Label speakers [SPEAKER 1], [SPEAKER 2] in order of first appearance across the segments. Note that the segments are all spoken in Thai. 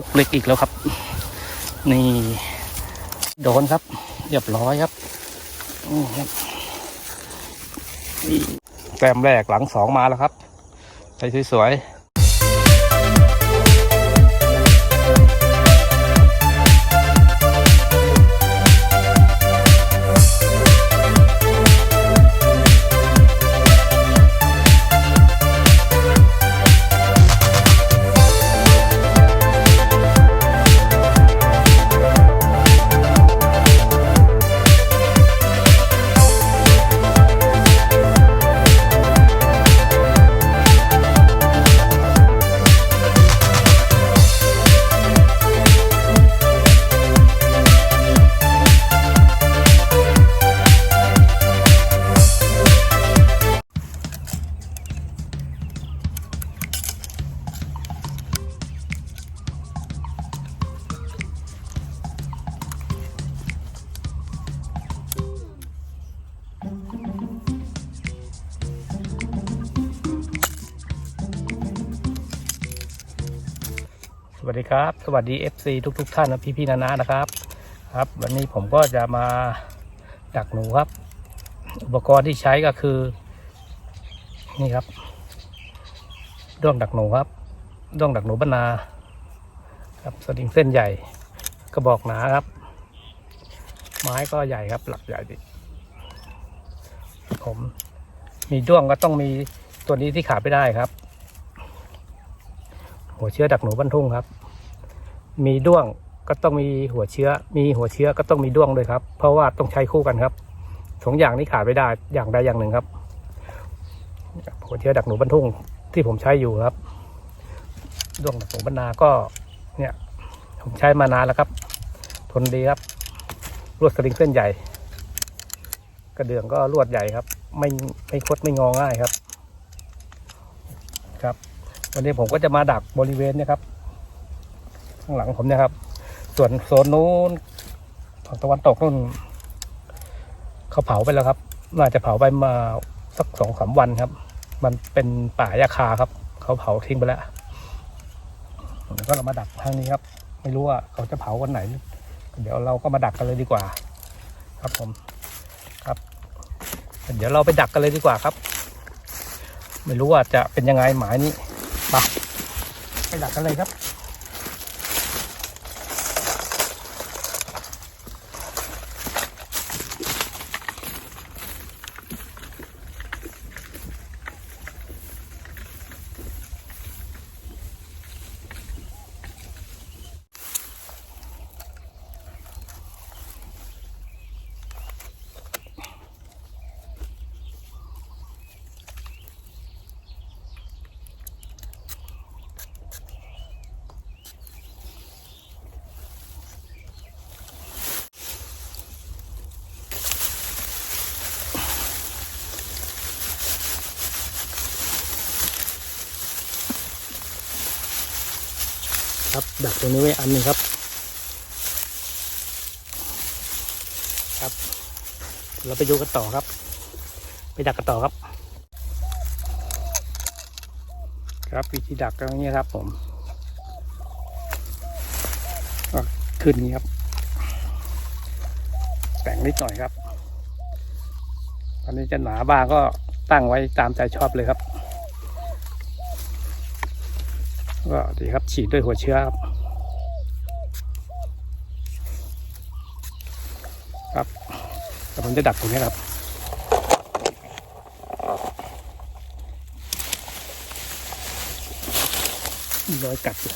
[SPEAKER 1] ปุกเล็กอีกแล้วครับ นี่โดนครับเรียบร้อยครับนี่ครับนี่แต้มแรกหลังสองมาแล้วครับใส่สวยๆ ครับ สวัสดี FC ทุกๆทท่านนะพี่ๆนานานะครับ ครับ วันนี้ผมก็จะมาดักหนูครับ อุปกรณ์ที่ใช้ก็คือ นี่ครับด้วงดักหนูครับด้วงดักหนูบรรณาครับสลิงเส้นใหญ่ กระบอกหนาครับ ไม้ก็ใหญ่ครับ หลักใหญ่ดิผมมีด้วงก็ต้องมีตัวนี้ที่ขาดไม่ได้ครับ หัวเชื้อดักหนูบ้านทุ่งครับ มีด้วงก็ต้องมีหัวเชื้อ มีหัวเชื้อก็ต้องมีด้วงด้วยครับ เพราะว่าต้องใช้คู่กันครับสองอย่างนี้ขาดไม่ได้อย่างใดอย่างหนึ่งครับ หัวเชื้อดักหนูบ้านทุ่งที่ผมใช้อยู่ครับด้วงดักหนูบรรณาก็ เนี่ย ผมใช้มานานแล้วครับ ทนดีครับลวดสลิงเส้นใหญ่ กระเดื่องก็ลวดใหญ่ครับ ไม่ไม่คดไม่งอง่ายครับ ครับ วันนี้ผมก็จะมาดักบริเวณเนี้ครับ ข้างหลังผมเนะครับ ส่วนโซนนู้นฝั่งตะวันตกนู่นเขาเผาไปแล้วครับ น่าจะเผาไปมาสักสองสามวันครับ มันเป็นป่ายาคาครับ เขาเผาทิ้งไปแล้วแล้วก็เรามาดักทางนี้ครับ ไม่รู้ว่าเขาจะเผาวันไหน เดี๋ยวเราก็มาดักกันเลยดีกว่า ครับผมครับ เดี๋ยวเราไปดักกันเลยดีกว่าครับ ไม่รู้ว่าจะเป็นยังไงหมายนี้ไปไปดักกันเลยครับ ครับ ดักตรงนี้ไว้อันหนึ่งครับ ครับ เราไปดูกันต่อครับ ไปดักกันต่อครับ ครับวิธีดักก็อย่างนี้ครับ ผมก็ขึ้นนี้ครับ แต่งนิดหน่อยครับ ตอนนี้จะหนาบ้างก็ตั้งไว้ตามใจชอบเลยครับ ก็ดีครับฉีดด้วยหัวเชื้อครับครับแต่ผมจะดักตรงนี้ครับมีรอยกัดอยู่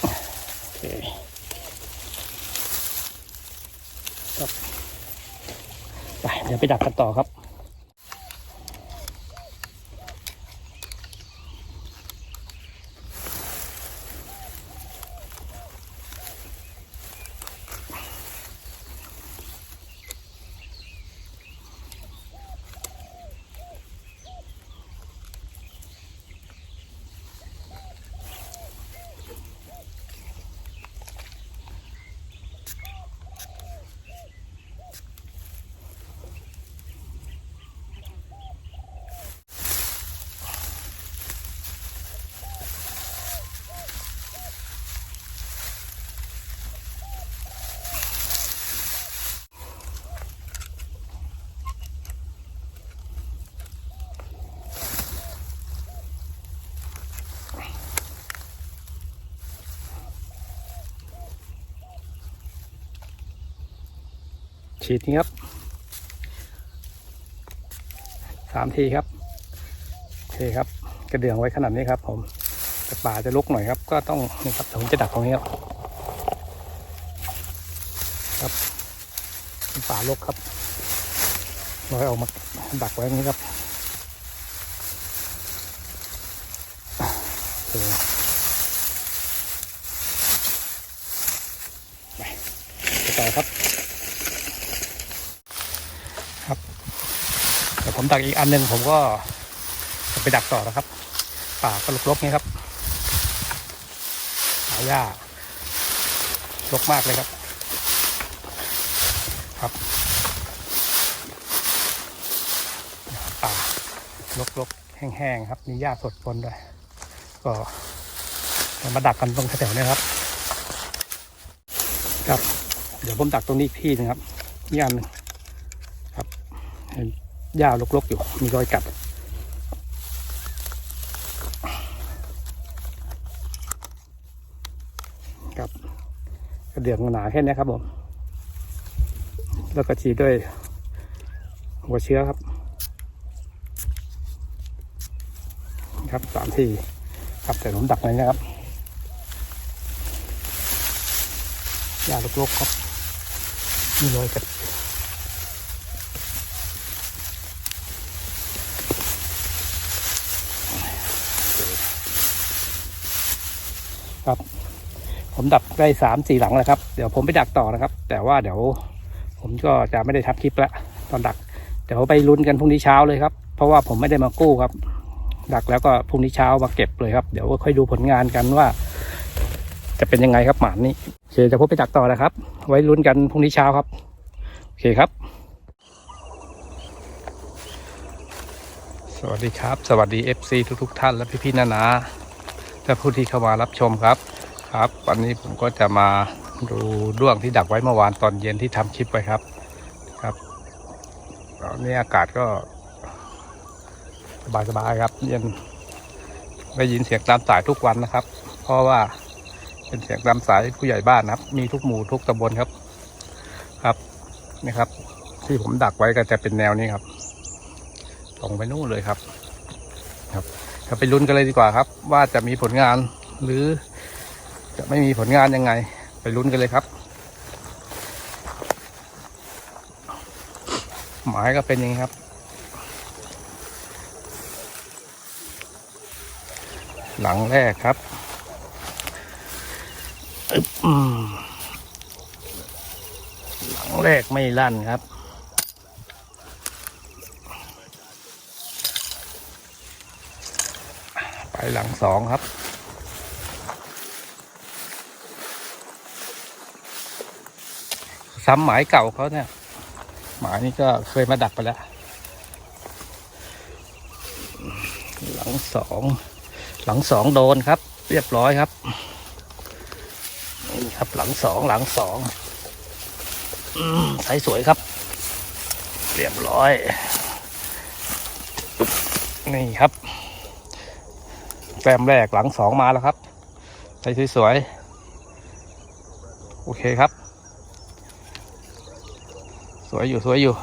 [SPEAKER 1] โอเค ครับ ไปดักกันต่อครับ ฉีดนี้ครับสามทีครับโอเคครับกระเดื่องไว้ขนาดนี้ครับผมแต่ป่าจะลุกหน่อยครับ ก็ต้องนี่ครับผมจะดักตรงนี้ครับครับป่าลกครับร้อยออกมาดักไว้อย่างนี้ครับโอเคไปต่อครับเดี๋ยว ผมดักอีกอันหนึ่งผมก็จะไปดักต่อนะครับ ป่าก็รกๆนี่ครับหาหญ้ารกมากเลยครับ ครับป่ารกๆแห้งๆครับ มีหญ้าสดปนด้วย ก็มาดักกันตรงแถวๆนี้ครับ ครับ เดี๋ยวผมดักตรงนี้อีกที่หนึงครับนี่อันหนึ่ง หญ้ารกๆอยู่ มีรอยกัด ครับกระเดื่องหนาแค่นี้ครับผม แล้วก็ฉีดด้วย หัวเชื้อครับ ครับสามทีครับแต่ผมดักไว้นะครับยาลกๆครับ มีรอยกัด ครับ ผมดักได้สามสี่หลังแล้วครับ เดี๋ยวผมไปดักต่อนะครับ แต่ว่าเดี๋ยว ผมก็จะไม่ได้ทับคลิปละตอนดัก เดี๋ยวไปลุ้นกันพรุ่งนี้เช้าเลยครับ เพราะว่าผมไม่ได้มากู้ครับ ดักแล้วก็พรุ่งนี้เช้ามาเก็บเลยครับ เดี๋ยวค่อยดูผลงานกันว่า จะเป็นยังไงครับหมานนี้โอเคจะพบไปดักต่อนะครับ ไว้ลุ้นกันพรุ่งนี้เช้าครับ โอเคครับสวัสดีครับ สวัสดี FC ทุกๆทท่านและพี่ๆนานา และผู้ที่เข้ามารับชมครับครับ วันนี้ผมก็จะมาดูด้วงที่ดักไว้เมื่อวานตอนเย็นที่ทำคลิปไว้ครับครับตอนนี้อากาศก็สบายๆครับ เย็นได้ยินเสียงตามสายทุกวันนะครับ เพราะว่าเป็นเสียงตามสายผู้ใหญ่บ้านนะครับ มีทุกหมู่ทุกตำบลครับ ครับนี่ครับ ที่ผมดักไว้ก็จะเป็นแนวนี้ครับตรงไปนู่นเลยครับ ครับเราไปลุ้นกันเลยดีกว่าครับ ว่าจะมีผลงานหรือจะไม่มีผลงานยังไง ไปลุ้นกันเลยครับ หมายก็เป็นอย่างนี้ครับ หลังแรกครับหลังแรกไม่ลั่นครับ ไป หลังสองครับซ้ำหมายเก่าเขาเนี่ย หมายนี้ก็เคยมาดักไปแล้ว หลังสองหลังสองโดนครับ เรียบร้อยครับนี่ครับหลังสองหลังสองอืมใสสวยครับ เรียบร้อย นี่ครับ แต้มแรกหลังสองมาแล้วครับใสสวยๆ โอเคครับ สวยอยู่สวยอยู่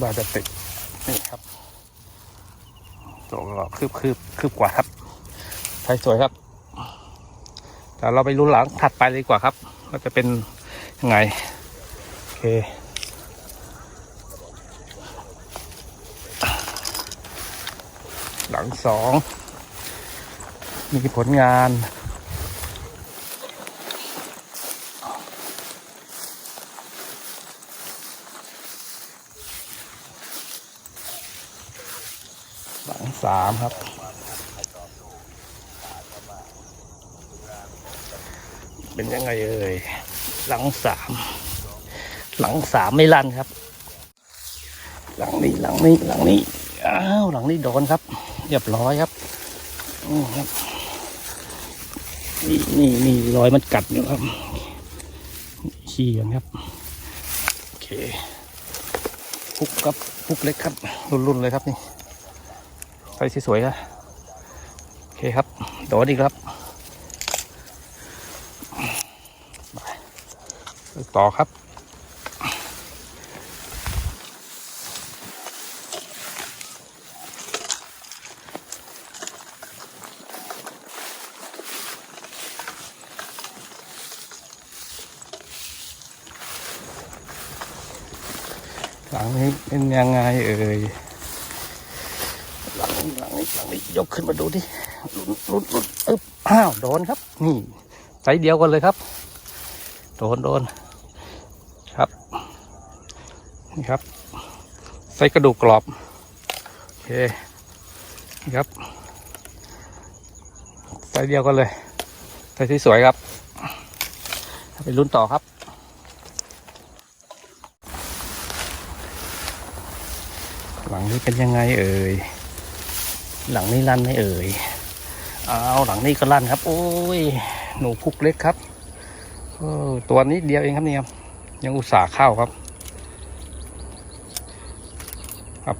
[SPEAKER 1] บาจะติดนี่ครับตัวก็คืบคืบคืบกว่าครับใช้สวยครับแต่เราไปลุ้นหลังถัดไปเลยดีกว่าครับว่าจะเป็นยังไง โอเค หลังสองมีผลงานหลังสามครับ เป็นยังไงเอ่ยหลังสามหลังสามไม่ลั่นครับ หลังนี้หลังนี้หลังนี้อ้าวหลังนี้โดนครับ เรียบร้อยครับอืมครับนี่นี่นี่รอยมันกัดอยู่ครับขี้กันครับโอเคพุกครับพุกเล็กครับ รุ่นๆเลยครับนี่ไฟสวยๆครับโอเคครับโดนอีกครับต่อครับ เป็นยังไงเอ่ยหลังนี้หลังนี้หลังนี้ยกขึ้นมาดูดิลุ้นลุ้นลุ้นอึ๊บอ้าวโดนครับ นี่ไซส์เดียวกันเลยครับ โดนโดนครับ นี่ครับไซส์กระดูกกรอบโอเคนี่ครับไซส์เดียวกันเลยไซส์ที่สวยครับไปลุ้นต่อครับ หลังนี้เป็นยังไงเอ่ย หลังนี้ลั่นไหมเอ่ย เอาหลังนี้ก็ลั่นครับ โอ้ย หนูพุกเล็กครับเออตัวนี้เดียวเองครับเนี่ยครับ ยังอุตส่าห์เข้าครับ ครับ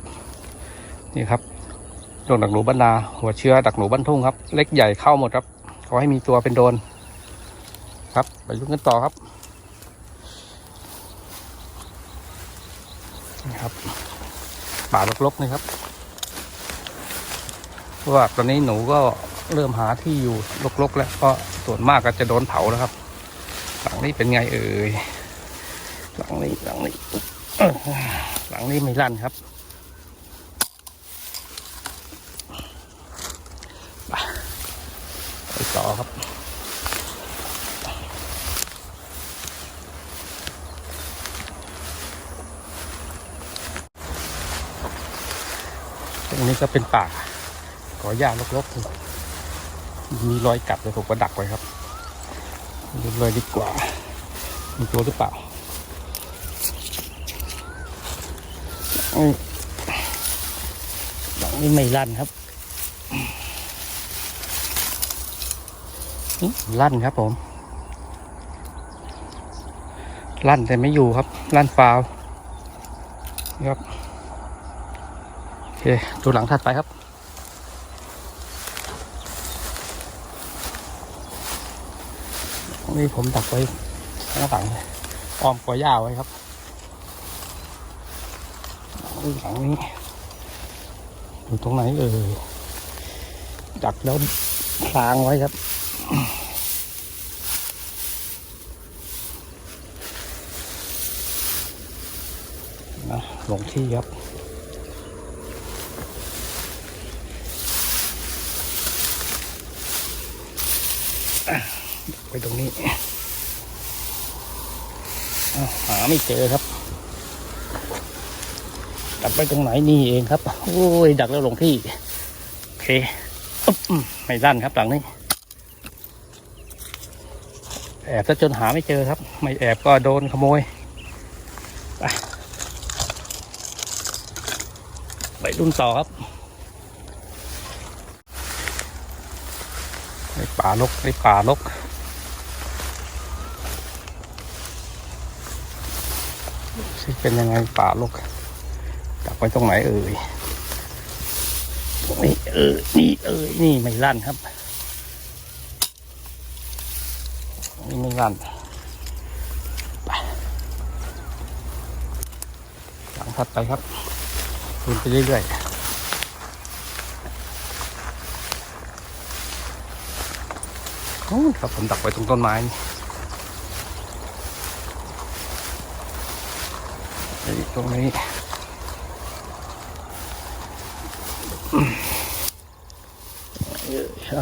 [SPEAKER 1] นี่ครับโดนดักหนูบ้านนา หัวเชื้อดักหนูบ้านทุ่งครับ เล็กใหญ่เข้าหมดครับ ขอให้มีตัวเป็นโดน ครับ ไปลุ้นกันต่อครับ นี่ครับ ป่าลกๆนะครับเพราะว่าตอนนี้หนูก็เริ่มหาที่อยู่ลกๆแล้วก็ส่วนมากก็จะโดนเผาแล้วครับ หลังนี้เป็นไงเอ่ยหลังนี้หลังนี้หลังนี้ไม่ลั่นครับไปไปต่อครับ ตรงนี้ก็เป็นป่าขอหญ้ารกๆมีรอยกัดเลยผมก็ดักไว้ครับดูเลยดีกว่า มีตัวหรือเปล่าหลังนี้ไม่ลั่นครับลั่นครับผม ลั่นแต่ไม่อยู่ครับ ลั่นฟาวนี่ครับ คดูหลังถัดไปครับ นี่ผมดักไว้ข้างหลังเลยอ้อมกว่าหญ้าไว้ครับหลังนี้อยู่ตรงไหนเอ่ยดักแล้วพลางไว้ครับนะลงที่ครับ ไปตรงนี้หาไม่เจอครับดักไปตรงไหนนี่เองครับ โอ้ยดักแล้วลงที่โอเคอุ๊บไม่ลั่นครับหลังนี้แอบซะจนหาไม่เจอครับ ไม่แอบก็โดนขโมย ไปไปรุ่นต่อครับในป่าลกในป่าลก เป็นยังไงป่าลกจับไปตรงไหนเอ่ยตรงนี้เออนี่เอ่ยนี่ไม่ลั่นครับนี่ไม่ลั่นไปหลังถัดไปครับคุณไปเรื่อยๆนู่นครับผมดักไว้ตรงต้นไม้นี่นี่ ตรงนี้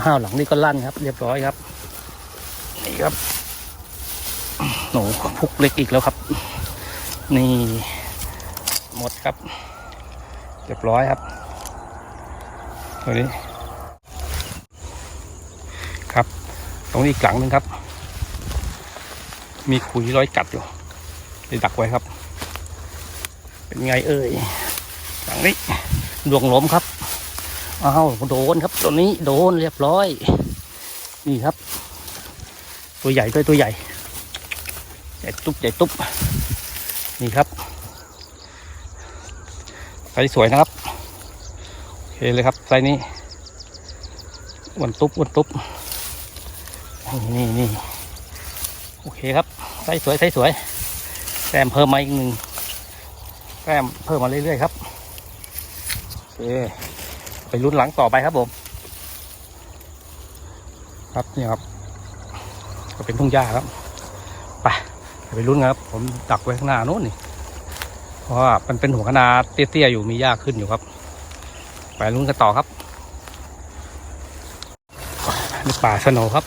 [SPEAKER 1] ห้าวหลังนี่ก็ลั่นครับ เรียบร้อยครับ นี่ครับหนูพุกเล็กอีกแล้วครับ นี่หมดครับ เรียบร้อยครับตัวนี้ครับ ตรงนี้อีกหลังหนึ่งครับ มีขุยร้อยกัดอยู่เลยดักไว้ครับ เป็นไงเอ่ยหลังนี้ดวงล้มครับอ้าวโดนครับตัวนี้โดนเรียบร้อย นี่ครับ ตัวใหญ่ด้วยตัวใหญ่ใหญ่ตุ๊บใหญ่ตุ๊บนี่ครับไซส์สวยนะครับโอเคเลยครับไซส์นี้อ้วันตุ๊บอ้วันตุ๊บนี่นี่นี่โอเคครับไซส์สวยไซส์สวยแต้มเพิ่มมาอีกหนึ่ง แต้มเพิ่มมาเรื่อยๆครับโอเคไปลุ้นหลังต่อไปครับผม ครับนี่ครับ ก็เป็นทุ่งหญ้าครับไปไปลุ้นครับ ผมดักไว้ข้างหน้าโน้นนี่เพราะว่ามันเป็นหัวคะนาเตี้ยๆอยู่มีหญ้าขึ้นอยู่ครับ ไปลุ้นกันต่อครับนี่ป่าสนว์ครับ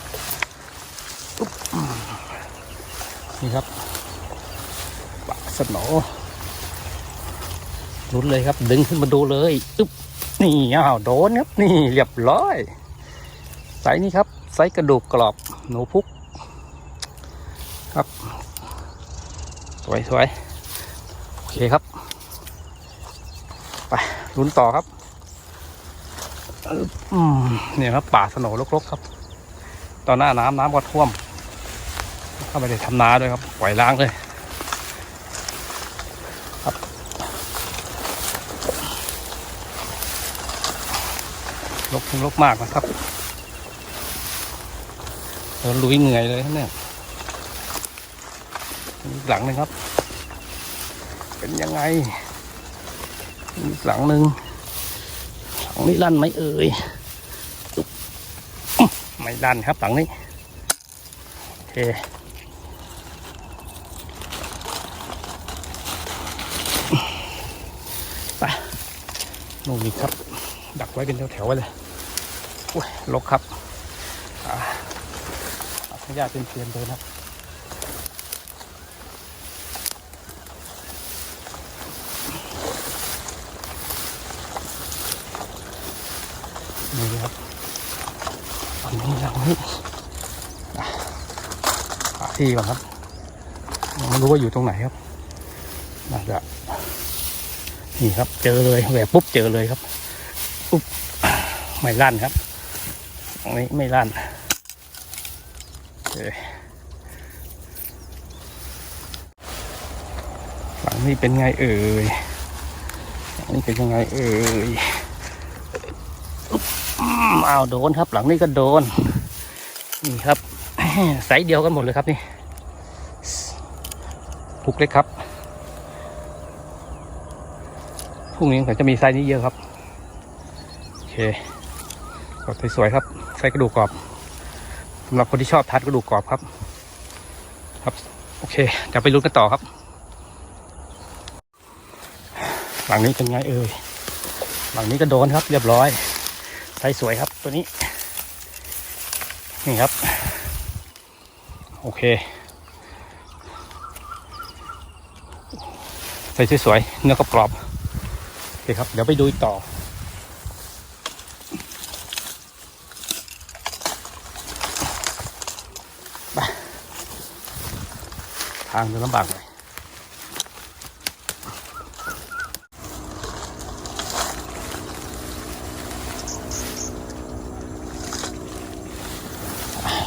[SPEAKER 1] นี่ครับป่าสนว์ ลุ้นเลยครับ ดึงขึ้นมาดูเลยอึ๊บนี่อ้าวโดนครับ นี่เรียบร้อยไซนี้ครับไซกระดูกกรอบหนูพุก ครับสวยสวยโอเคครับ ไปลุ้นต่อครับอืมเนี่ยครับป่าสโนรกๆครับ ตอนหน้าน้ำน้ำก็ท่วม เข้าไปในทำนาด้วยครับ ปล่อยล้างเลย ครับ ลกลกมากนะครับเราลุยเหนื่อยเลยเนี่ยหลังหนึ่งครับ เป็นยังไงหลังหนึ่งหลังนี้ลั่นไหมเอ่ยไม่ลั่นครับหลังนี้โอเคไปนู่นนี่ครับ ไว้เป็นแถวๆไว้เลยอุ้ยลกครับอาเอาขยะเป็นเตียนๆเลยนะครับนี่ครับอันนี้หลังนี้อะหาที่ก่อนครับไม่รู้ว่าอยู่ตรงไหนครับน่าจะนี่ครับ เจอเลยแหวกปุ๊บเจอเลยครับ ไม่ลั่นครับตรงนี้ไม่ลั่นโอเคหลังนี้เป็นไงเอ่ยหลังนี้เป็นยังไงเอ่ยอ้าวโดนครับ หลังนี้ก็โดน นี่ครับไซส์เดียวกันหมดเลยครับนี่พุกเล็กครับพรุ่งนี้ผมจะมีไซส์นี้เยอะครับ โอเค กรอบสวยๆครับไส์กระดูกกรอบสำหรับคนที่ชอบทานกระดูกกรอบครับ ครับโอเคเดี๋ยวไปลุ้นกันต่อครับ หลังนี้เป็นไงเอ่ยหลังนี้ก็โดนครับเรียบร้อยไส์สวยครับตัวนี้ นี่ครับ โอเคไซส์สวยๆเนื้อกรอบๆโอเคครับ เดี๋ยวไปดูต่อ ทางจะลำบากหน่อย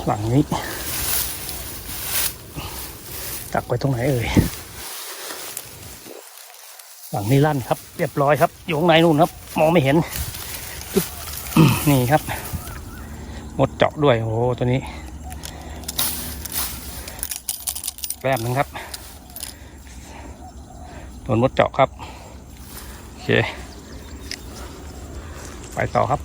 [SPEAKER 1] หลังนี้ ตักไว้ตรงไหนเอ่ย หลังนี้ลั่นครับ เรียบร้อยครับ อยู่ข้างในนู่นครับ มองไม่เห็น นี่ครับ หมดเจาะด้วย โอ้โหตัวนี้แป๊บนึงครับโดนมดเจาะครับโอเค ไปต่อครับ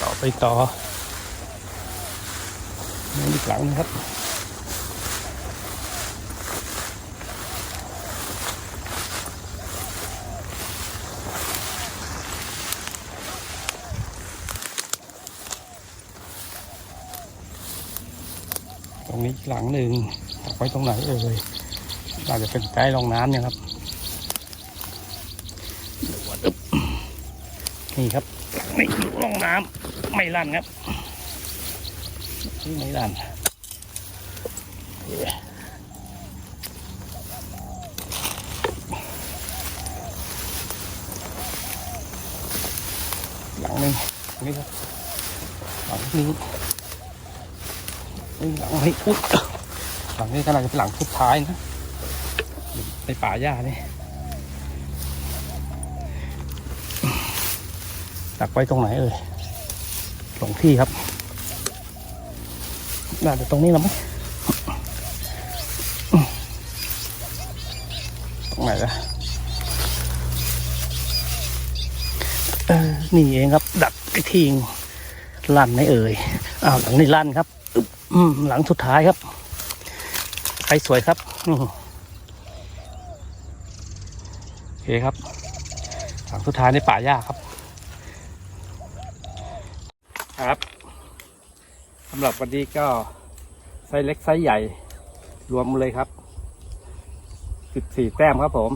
[SPEAKER 1] ต่อไปต่อนี่อีกหลังนะครับ ตรงนี้อีก หลังหนึ่งตักไว้ตรงไหนเอ่ยน่าจะเป็นใต้รองน้ำเนี่ยครับนี่ครับไม่อยู่รองน้ำไม่ลั่นครับไม่ลั่นอเคหลังนึงนี่ครับหลังนี้ หลังนี้อุ๊ยหลังนี้ก็น่าจะเป็นหลังสุดท้ายนะในป่าหญ้านี่ตักไว้ตรงไหนเอ่ยหลงที่ครับน่าจะตรงนี้แล้วมั้งตรงไหนล่ะเออนี่เองครับ ดักไอ้ทิงลั่นไหม่เอ่ยอ้าวหลังนี้ลั่นครับ อืมหลังสุดท้ายครับใครสวยครับอืมโอเคครับ หลังสุดท้ายในป่าหญ้าครับ ครับสำหรับวันนี้ก็ไซส์เล็กไซส์ใหญ่รวมเลยครับสิบสี่แต้มครับผม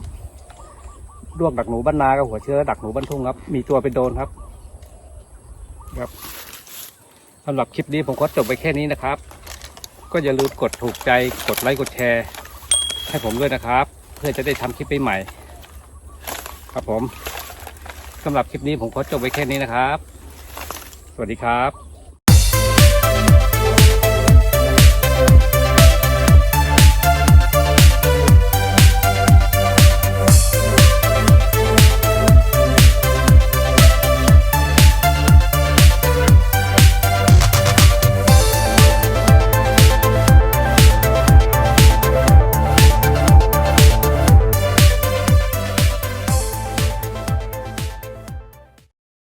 [SPEAKER 1] ด้วงดักหนูบ้านนากับหัวเชื้อดักหนูบ้านทุ่งครับ มีตัวเป็นโดนครับ ครับ สำหรับคลิปนี้ผมก็จบไปแค่นี้นะครับ ก็อย่าลืมกดถูกใจกดไลค์กดแชร์ ให้ผมด้วยนะครับ เพื่อจะได้ทำคลิปใหม่ๆครับผมสำหรับคลิปนี้ผมขอจบไปแค่นี้นะครับ สวัสดีครับ